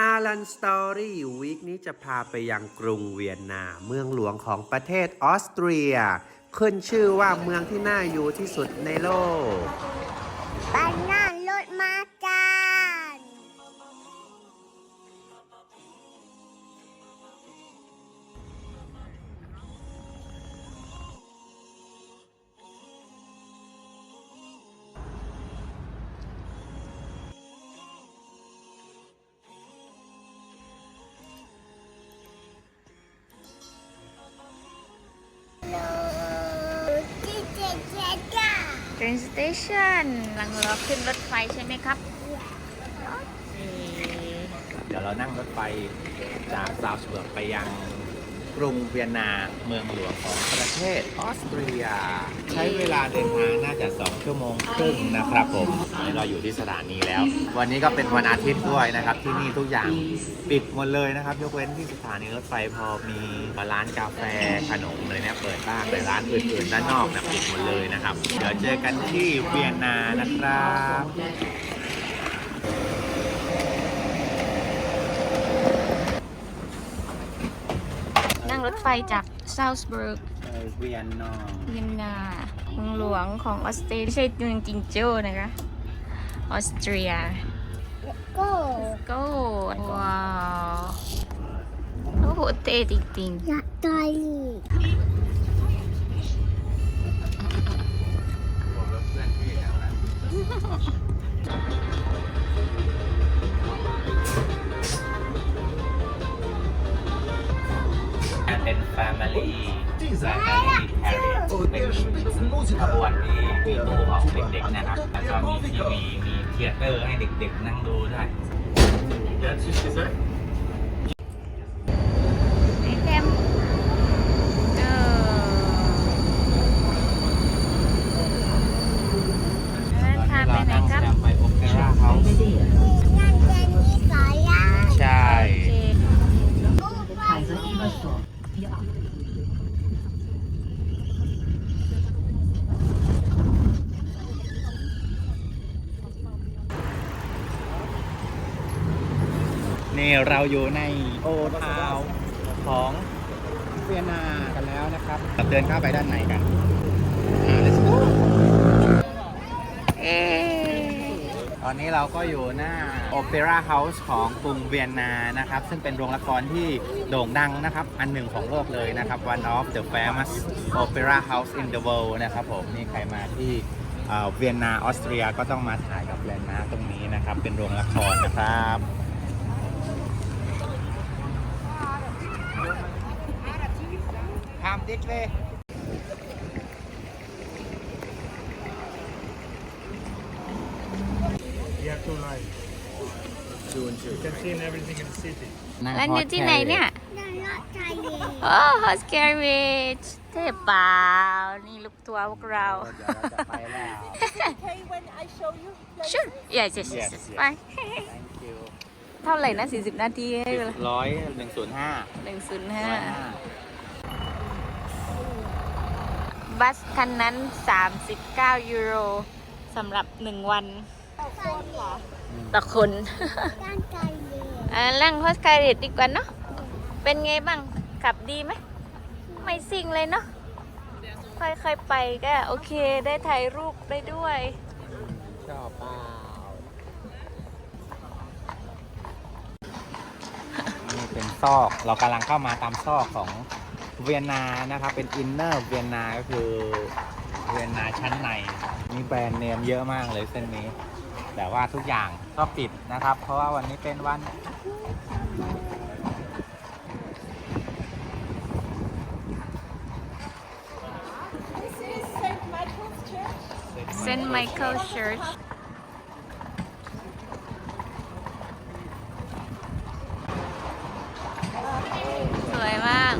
อารันสตอรี่วีคนี้จะพาไปยังกรุงเวียนนา เมืองหลวงของประเทศออสเตรีย ขึ้นชื่อว่าเมืองที่น่าอยู่ที่สุดในโลก train station หลังรอขึ้นรถไฟใช่ไหมครับ เดี๋ยวเรานั่งรถไฟจากซาวส์เบิร์กไปยัง รุงเวียนนาเมืองหลวงของประเทศออสเตรีย ใช้เวลาเดินทางน่าจะ 2 ชั่วโมงครึ่งนะครับผมตอนนี้เราอยู่ที่สถานีแล้ว วันนี้ก็เป็นวันอาทิตย์ด้วยนะครับ ที่นี่ทุกอย่างปิดหมดเลยนะครับ ยกเว้นที่สถานีรถไฟพอมีร้านกาแฟขนมเลยเนี่ยเปิดบ้างแต่ร้านอื่นๆด้านนอกนะปิดหมดเลยนะครับ เดี๋ยวเจอกันที่เวียนนานะครับ นั่งร ถไฟจากซาวส์เบิร์กเวียนนาเวียนนาเมืองหลวงของออสเตรียไม่ใช่เมืองจิงโจ้นะคะ ออสเตรียก็ก็ว้าว โอ้โหเท่จริงอ เป็นขบวนที่มีตู้ของเด็กๆนะครับแล้วก็มีทีวีมีเทเตอร์ให้เด็กๆนั่งดูได้ไอเทมเออแล้วพาไปไหนครับ ไปโอเปร่าเฮาส์ นั่นเจนนี่สอยยา ใช่ โอเค นี่เราอยู่ในโอทาวของเวียนนากันแล้วนะครับเดินเข้าไปด้านในกันอ่า let's go เอตอนนี้เราก็อยู่หน้าโอเปร่าเฮาส์ของกรุงเวียนนานะครับ ซึ่งเป็นโรงละครที่โด่งดังนะครับ อันหนึ่งของโลกเลยนะครับ one of the famous opera house in the world นะครับผมนี่ใครมาที่เอ่อเวียนนาออสเตรียก็ต้องมาถ่ายกับแลนด์มาร์คตรงนี้นะครับ เป็นโรงละครนะครับ ทำดิกเลย You have two lines. You can see everything in the city. ร้านอยู่ที่ไหนเนี่ยนั่งรถไฟเลยโอ้ฮอสแกริชเท่เปล่านี่ลูกทัวร์พวกเราเดี๋ยวเราจะไปแล้ว okay when I show you? sure yes yes yes, Yes, yes. yes. ไป thank you เท่าไหร่นะ40 นาทีให้เวลาร้อยหนึ่งศูนย์ห้า105 บัสคันนั้น 39 ยูโรสำหรับ 1 วันต่อคนนั่งไกลเลยอ่านั่งฮอสการ์เรตดีกว่าเนาะเป็นไงบ้าง ขับดีไหม ไม่ซิ่งเลยเนาะค่อยๆไปก็โอเคได้ถ่ายรูปได้ด้วยชอบเปล่านี่เป็นซอกเรากำลังเข้ามาตามซอกของ เวียนนานะครับเป็นอินเนอร์เวียนนาก็คือเวียนนาชั้นในมีแบรนด์เนมเยอะมากเลยเส้นนี้ แต่ว่าทุกอย่างก็ปิดนะครับ เพราะว่าวันนี้เป็นวัน This is St. Michael's Church. เซนไมเคิลเชิร์ชสวยมาก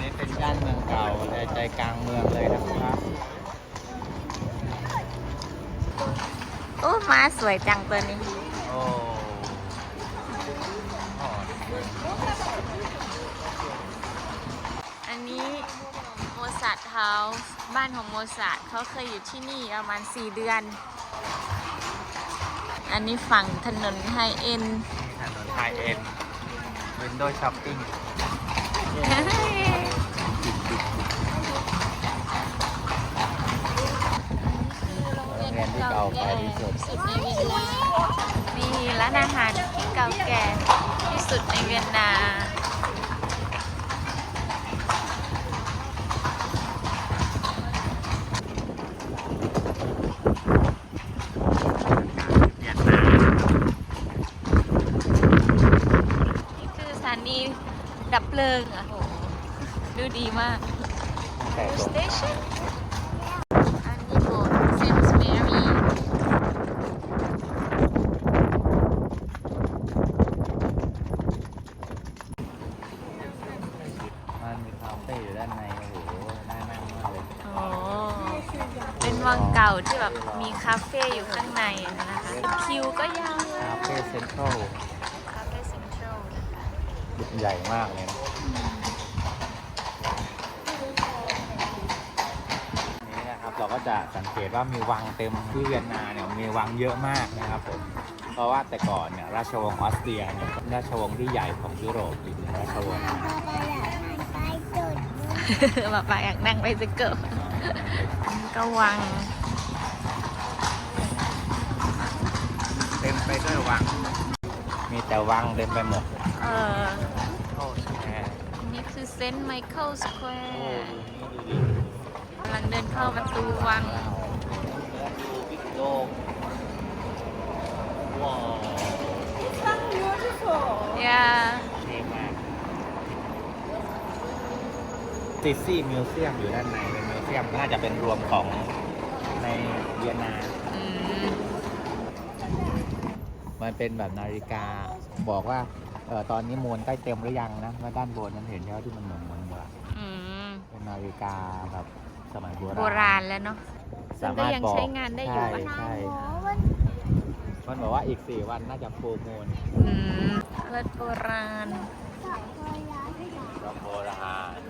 นี่เป็นย่านเมืองเก่าในใจ กลางเมืองเลยนะครับโอ้มาสวยจังตัวนี้ โอ้อันนี้โมซาร์ทเฮาส์บ้านของโมซาร์ทเขาเคยอยู่ที่นี่ประมาณ 4 เดือน อันนี้ฝั่งถนนไฮเอ็นถนนไฮเอ็นวินโดว์ช้อปปิ้ง โรงเรียนที่เก่าแก่ที่สุด สุดในเวียนนามีร้านอาหารที่เก่าแก่ที่สุดในเวียนนา นี่คือสถานีดับเพลิงอะโหดูดีมาก แต่ New ตรง station อันนี้โบสถ์เซนต์แมรี่ มันมีคาเฟ่อยู่ด้านใน โอ้โห น่านั่งมากเลย โอ้เป็นวังเก่าที่แบบมีคาเฟ่อยู่ข้างในอะนะคะคิวก็ยาวคาเฟ่เซ็นทรัลคาเฟ่เซ็นทรัลนะคะใหญ่มากเลยนะนี่นะครับเราก็จะสังเกตว่ามีวังเต็มที่เวียนนาเนี่ยมีวังเยอะมากนะครับผมเพราะว่าแต่ก่อนเนี่ยราชวงศ์ออสเตรียเนี่ยเป็นราชวงศ์ที่ใหญ่ของยุโรปอีกหนึ่งราชวงศ์นะไปจุดมาปาอยากนั่งไปสเกิลก็วัง ต็มไปด้วยวัง มีแต่วังเต็มไปหมดเออโอ้แช่นี่คือเซนต์ไมเคิลสแควร์กำลังเดินเข้าประตูวังโลกว้าว So beautiful. อย่าเท่มากซิซี่มิวเซียมอยู่ด้านในเป็นมิวเซียมน่าจะเป็นรวมของในเวียนนาอืม มันเป็นแบบนาฬิกาบอกว่าเออตอนนี้มวลใกล้เต็มหรือยังนะว่าด้านบนนั้นเห็นแล้วที่มันเหมือนเหมือนว่าอืมเป็นนาฬิกาแบบสมัยโบราณโบราณแล้วเนาะซึ่งก็ยังสามารถบอกใช้งานได้อยู่ใช่ปะใช่โอ้มันมันบอกว่าอีก4วันน่าจะฟูลมูลอืมเลิศโบราณก็พอแล้วแบบโบราณ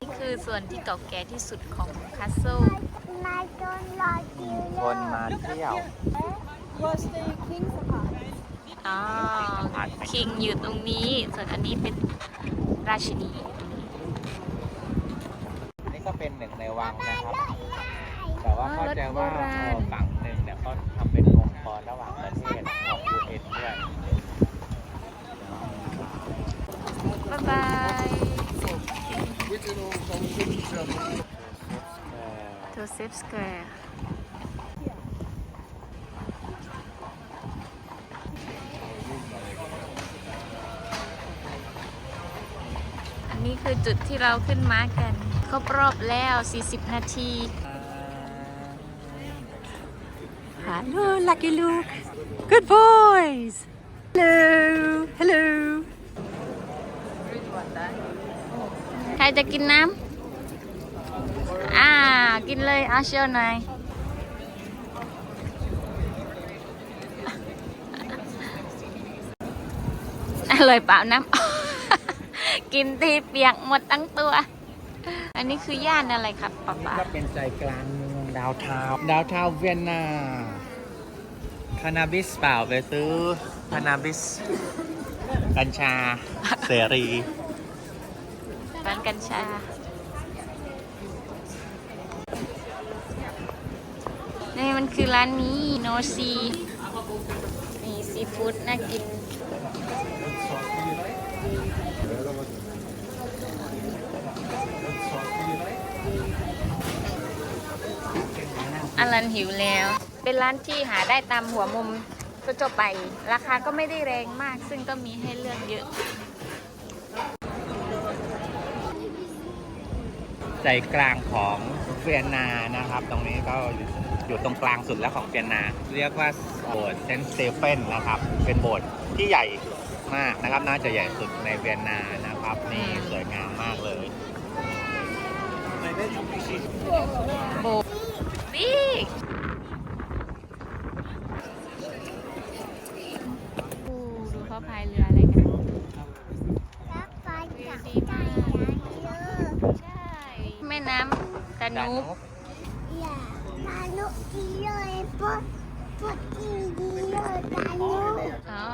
นี่คือส่วนที่เก่าแก่ที่สุดของคาสเซิลนายโดนรอคิวคนมาเที่ยว Was the king's apartment? อ๋อคิงอยู่ตรงนี้ ส่วนอันนี้เป็นราชินีนี่ก็เป็นหนึ่งในวังนะครับ แต่ว่าเข้าใจว่าเอ่อฝั่งหนึ่งเนี่ยก็ทำเป็นองค์กรระหว่างประเทศของ UN ด้วยบ๊ายบายโทเซฟสแควร์ อันนี้ คือจุดที่เราขึ้นมากัน ครบรอบแล้ว 40 นาที Hello, Lucky Luke. Good boys. Hello. Hello. ใครจะกินน้ำ อ่า กินเลยเอาเชียวหน่อยอร่อยเปล่าน้ำ กินทีเปียกหมดทั้งตัว อันนี้คือย่านอะไรครับป๊าป๊าก็เป็นใจกลางเมืองดาวทาวน์ดาวทาวน์เวียนนาคานาบิสเปล่าไปซื้อคานาบิส กัญชา เสรีร้านกัญชา นี่มันคือร้านนี้โนซีมีซีฟู้ดน่ากิน อลันหิวแล้ว เป็นร้านที่หาได้ตามหัวมุมทั่วไป ราคาก็ไม่ได้แรงมาก ซึ่งก็มีให้เลือกเยอะ ใจกลางของเวียนนานะครับ ตรงนี้ก็อยู่ตรงกลางสุดแล้วของเวียนนา เรียกว่าโบสถ์เซนต์สเตเฟนนะครับ เป็นโบสถ์ที่ใหญ่ มากนะครับ น่าจะใหญ่สุดในเวียนนานะครับ นี่สวยงามมากเลยบิ๊กดูเขาพายเรืออะไรกันแล้วไปจากดีใจมากอย่างเยอะใช่แม่น้ำตานูบอย่านานุกิโยเอปะ พูดดีดีเลยตาลูกอ๋อ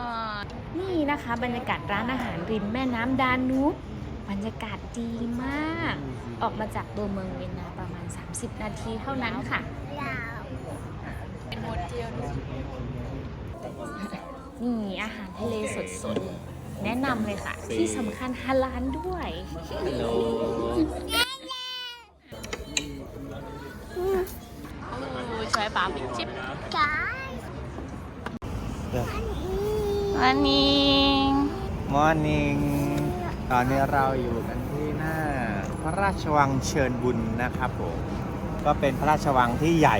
นี่นะคะ บรรยากาศร้านอาหารริมแม่น้ำดานูบบรรยากาศดีมาก ออกมาจากตัวเมืองเวียนนาประมาณ 30 นาทีเท่านั้นค่ะเรานี่อาหารทะเลสดๆ แนะนำเลยค่ะ ที่สำคัญฮาลานด้วย ฮัลโหลช่วยปาปิจิบจ้าวันนี้มอร์นิ่งตอนนี้เราอยู่กันที่หน้า พระราชวังเชิญบุญนะครับผมก็เป็นพระราชวังที่ใหญ่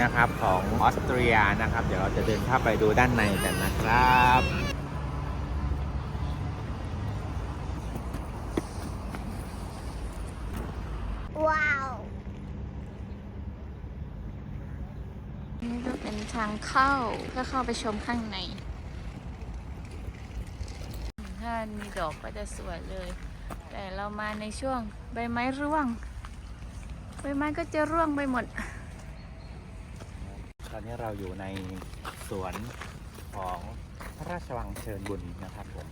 นะครับของออสเตรียนะครับ เดี๋ยวเราจะเดินเข้าไปดูด้านในกันนะครับ ว้าว นี่ก็เป็นทาง เข้าเพื่อเข้าไปชมข้างใน ถ้ามีดอกก็จะสวยเลย แต่เรามาในช่วงใบไม้ร่วง ใบไม้ก็จะร่วงไปหมด ตอนนี้เราอยู่ในสวนของพระราชวังเชิญบุญนะครับผม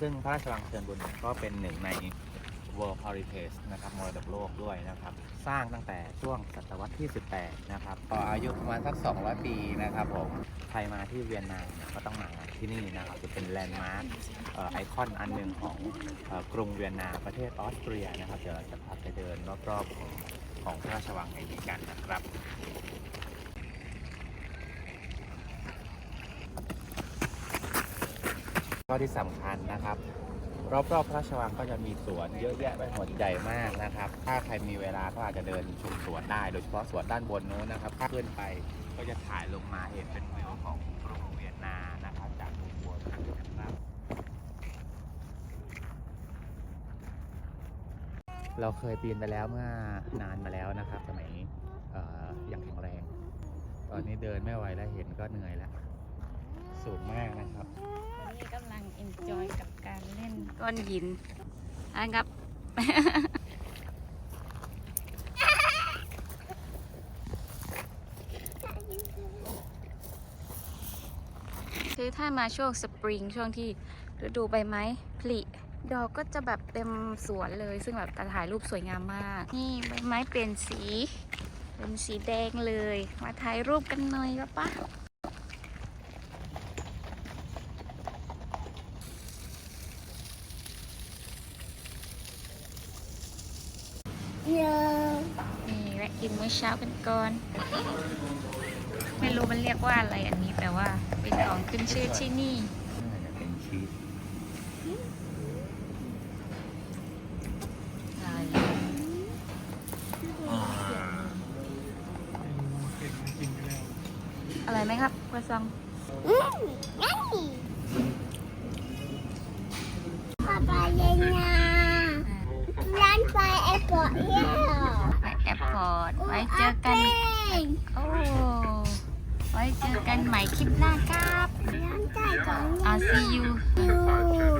ซึ่งพระราชวังเชิญบุญก็เป็นหนึ่งใน World Heritage นะครับมรดกโลกด้วยนะครับ สร้างตั้งแต่ช่วงศตวรรษที่ 18 นะครับพออายุประมาณสัก 200 ปีนะครับผมใครมาที่เวียนนาเนี่ยก็ต้องมาที่นี่นะครับจะเป็นแลนด์มาร์คไอคอนอันหนึ่งของกรุงเวียนนาประเทศออสเตรียนะครับเดี๋ยวเราจะพาไปเดินรอบๆของของพระราชวังแห่งนี้กันนะครับก็ที่สำคัญนะครับ รอบๆพระราชวังก็จะมีสวนเยอะแยะไปหมดใหญ่มากนะครับ ถ้าใครมีเวลาก็อาจจะเดินชมสวนได้ โดยเฉพาะสวนด้านบนนู้นนะครับถ้าขึ้นไปก็จะถ่ายลงมาเห็นเป็นวิวของกรุงเวียนนานะครับจากมุมบนนะครับเราเคยปีนไปแล้วเมื่อนานมาแล้วนะครับ สมัยเอ่อยังแข็งแรง ตอนนี้เดินไม่ไหวแล้วเห็นก็เหนื่อยแล้ว สูงมากนะครับตอนนี้กำลังเอนจอยกับการเล่นก้อนหินอันครับ คือถ้ามาช่วงสปริงช่วงที่ฤดูใบไม้ผลิดอกก็จะแบบเต็มสวนเลยซึ่งแบบจะถ่ายรูปสวยงามมาก นี่ใบไม้เปลี่ยนสี เป็นสีแดงเลย มาถ่ายรูปกันหน่อยปะปะ ยอะนี่แวะกินมื้อเช้ากันก่อน ไม่รู้มันเรียกว่าอะไรอันนี้แต่ว่าเป็นของขึ้นชื่อที่นี่น่าจะเป็นชีสอะไรไหมครับกระซองอืมงั้นป้าไปเลยนะ ร้านไฟแอร์พอร์ตเนี่ยไปแอร์พอร์ตไว้เจอกัน โอ้ ไว้เจอกันใหม่คลิปหน้าครับร้านใต้ของ I'll see you อยู่